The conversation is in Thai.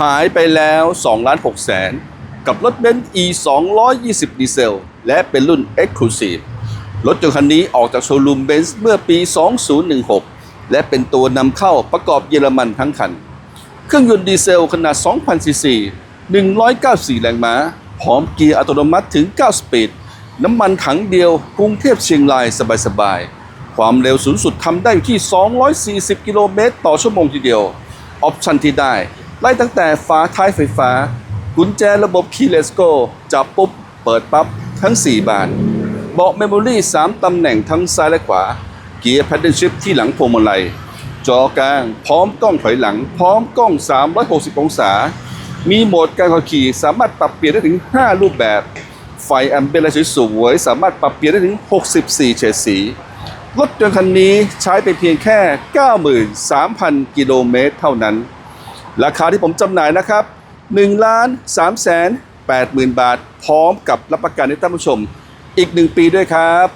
หายไปแล้ว2ล้าน6แสนกับรถเบนซ์ E 220 ดีเซล และเป็นรุ่น Exclusive รถยนต์คันนี้ออกจากโชว์รูมเบนซ์เมื่อปี 2016 และเป็นตัวนำเข้าประกอบเยอรมันทั้งคัน เครื่องยนต์ดีเซลขนาด 2,000 ซีซี 194 แรงม้า พร้อมเกียร์อัตโนมัติถึง 9 สปีด น้ำมันถังเดียวกรุงเทพเชียงรายสบายๆ ความเร็วสูงสุดทำได้อยู่ที่ 240 กิโลเมตรต่อชั่วโมงทีเดียว ออปชันที่ได้ ไล่ตั้งแต่ฝาท้ายไฟฟ้า กุญแจระบบ Keyless Go จับปุ๊บ เปิดปั๊บ ทั้ง 4 บาน เบาะเมมโมรี่ 3 ตำแหน่งทั้งซ้ายและขวา เกียร์ Paddle Shift ที่หลังพวงมาลัย จอกลาง พร้อมกล้องถอยหลัง พร้อมกล้อง 360 องศา มีโหมดการขับขี่สามารถปรับเปลี่ยนได้ถึง 5 รูปแบบ ไฟแอมเบลสวยๆสามารถปรับเปลี่ยนได้ถึง 64 เฉดสีรถยนต์คันนี้ใช้ไปเพียงแค่ 93,000 กิโลเมตรเท่านั้น ราคาที่ผมจำหน่ายนะครับ1ล้าน3แสน8หมื่นบาท พร้อมกับรับประกันให้ท่านผู้ชม อีก 1 ปีด้วยครับ